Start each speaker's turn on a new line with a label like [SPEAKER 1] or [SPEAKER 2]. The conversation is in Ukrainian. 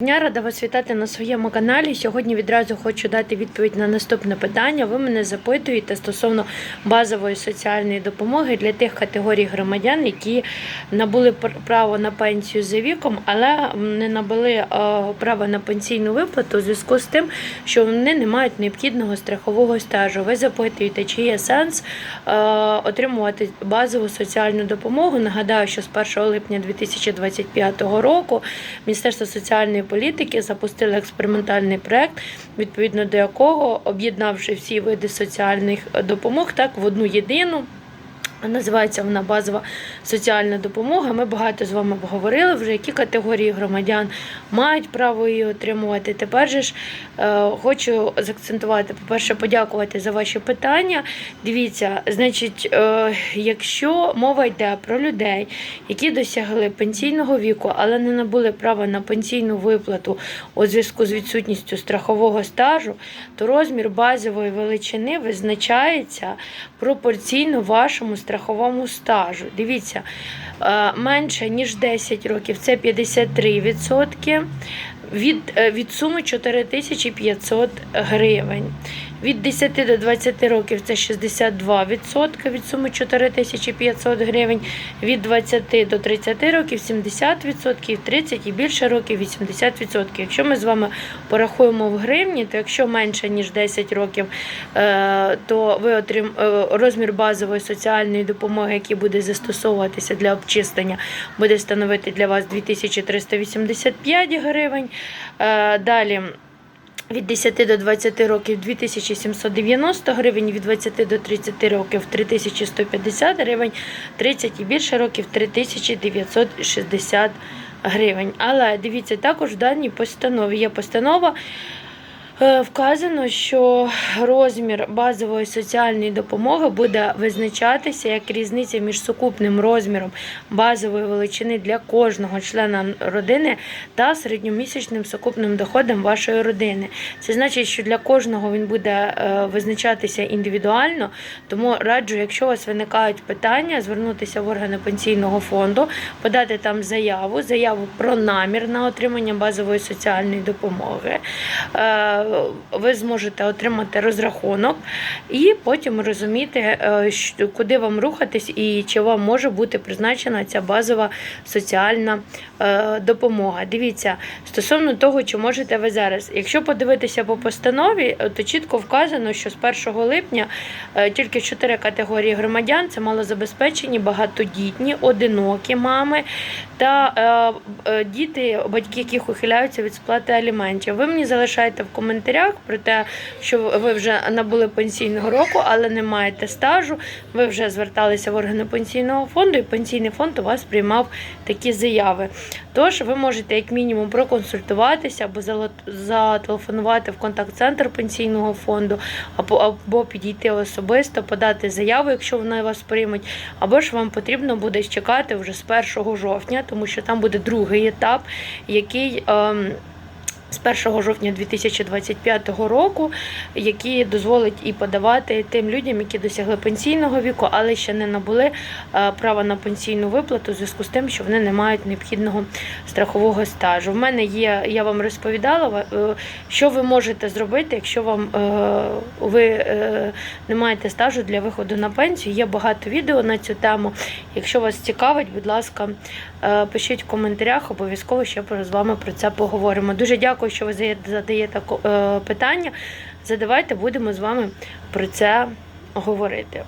[SPEAKER 1] Дня рада вас вітати на своєму каналі. Сьогодні відразу хочу дати відповідь на наступне питання. Ви мене запитуєте стосовно базової соціальної допомоги для тих категорій громадян, які набули право на пенсію за віком, але не набули е, право на пенсійну виплату у зв'язку з тим, що вони не мають необхідного страхового стажу. Ви запитуєте, чи є сенс е, отримувати базову соціальну допомогу. Нагадаю, що з 1 липня 2025 року Міністерство соціальної політики запустили експериментальний проект, відповідно до якого, об'єднавши всі види соціальних допомог, так в одну єдину. Називається вона базова соціальна допомога. Ми багато з вами обговорили вже, які категорії громадян мають право її отримувати. Тепер же ж е, хочу заакцентувати, по-перше, подякувати за ваші питання. Дивіться, значить, е, якщо мова йде про людей, які досягли пенсійного віку, але не набули права на пенсійну виплату у зв'язку з відсутністю страхового стажу, то розмір базової величини визначається пропорційно вашому страховому стажу. Дивіться, е, менше ніж 10 років це 53%. Від, е, від суми 4500 гривень. Від 10 до 20 років це 62% від суми 4500 гривень. Від 20 до 30 років 70%, 30 і більше років 80%. Якщо ми з вами порахуємо в гривні, то якщо менше ніж 10 років, е, то ви отрим... е, розмір базової соціальної допомоги, який буде застосовуватися для обчислення, буде становити для вас 2385 гривень. Е, Далі. Від 10 до 20 років 2790 гривень, від 20 до 30 років 3150 гривень, 30 і більше років 3960 гривень. Але дивіться, також в даній постанові є постанова. Е, Вказано, що розмір базової соціальної допомоги буде визначатися як різниця між сукупним розміром базової величини для кожного члена родини та середньомісячним сукупним доходом вашої родини. Це значить, що для кожного він буде е, визначатися індивідуально. Тому раджу, якщо у вас виникають питання, звернутися в органи пенсійного фонду, подати там заяву, заяву про намір на отримання базової соціальної допомоги. Е, Ви зможете отримати розрахунок і потім розуміти, е, куди вам рухатись і чи вам може бути призначена ця базова соціальна е, допомога. Дивіться, стосовно того, чи можете ви зараз, якщо подивитися по постанові, то чітко вказано, що з 1 липня тільки чотири категорії громадян це малозабезпечені, багатодітні, одинокі мами та діти, батьки яких ухиляються від сплати аліментів. Ви мені залишаєте в коментарях про те, що ви вже набули пенсійного року, але не маєте стажу. Ви вже зверталися в органи пенсійного фонду, і пенсійний фонд у вас приймав такі заяви. Тож ви можете як мінімум проконсультуватися або зателефонувати в контакт-центр пенсійного фонду, або, або підійти особисто, подати заяву, якщо вони вас приймуть, або ж вам потрібно буде чекати вже з 1 жовтня, тому що там буде другий етап, який. Ем, з 1 жовтня 2025 року, який дозволить і подавати тим людям, які досягли пенсійного віку, але ще не набули е, права на пенсійну виплату у зв'язку з тим, що вони не мають необхідного страхового стажу. В мене є, я вам розповідала, е, що ви можете зробити, якщо вам е, ви не маєте стажу для виходу на пенсію. Є багато відео на цю тему. Якщо вас цікавить, будь ласка, пишіть в коментарях, обов'язково ще з вами про це поговоримо. Дуже дякую, що ви задаєте е, питання. Задавайте, будемо з вами про це говорити.